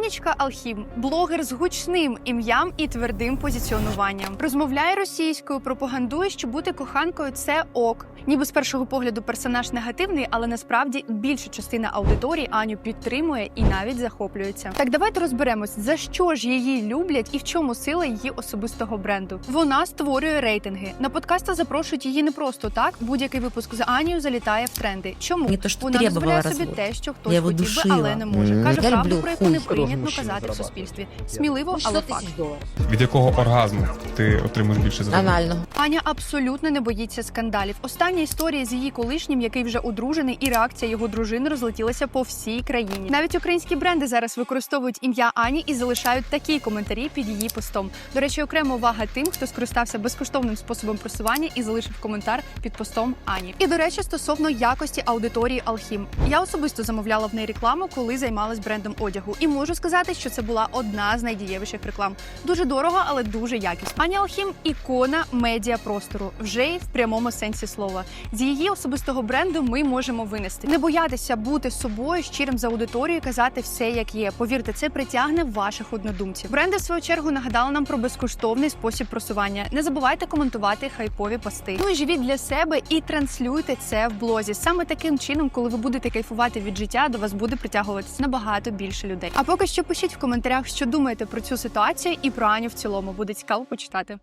Анічка Алхім, блогер з гучним ім'ям і твердим позиціонуванням. Розмовляє російською, пропагандує, що бути коханкою це ок. Ніби з першого погляду персонаж негативний, але насправді більша частина аудиторії Аню підтримує і навіть захоплюється. Так давайте розберемось, за що ж її люблять і в чому сила її особистого бренду. Вона створює рейтинги. На подкасти запрошують її не просто так. Будь-який випуск з Анією залітає в тренди. Чому Не то, что вона дозволяє собі те, що хтось хотів би, але не може. Каже правду, про яку не прийнятно казати в суспільстві. Сміливо, але факт. Від якого оргазму ти отримуєш більше задоволення? Анального. Аня абсолютно не боїться скандалів. Остання історія з її колишнім, який вже одружений, і реакція його дружини розлетілася по всій країні. Навіть українські бренди зараз використовують ім'я Ані і залишають такі коментарі під її постом. До речі, окрема увага тим, хто скористався безкоштовним способом просування і залишив коментар під постом Ані. І до речі, стосовно якості аудиторії Алхім, я особисто замовляла в неї рекламу, коли займалась брендом одягу, і можу сказати, що це була одна з найдієвіших реклам. Дуже дорого, але дуже якісно. Аня Алхім ікона медіа простору, вже й в прямому сенсі слова. З її особистого бренду ми можемо винести. Не боятися бути собою, щирим з аудиторією, казати все як є. Повірте, це притягне ваших однодумців. Бренди в свою чергу нагадали нам про безкоштовний спосіб просування. Не забувайте коментувати хайпові пости. Ну і живіть для себе і транслюйте це в блозі. Саме таким чином, коли ви будете кайфувати від життя, до вас буде притягуватися набагато більше людей. А поки що пишіть в коментарях, що думаєте про цю ситуацію і про Аню в цілому. Буде цікаво почитати.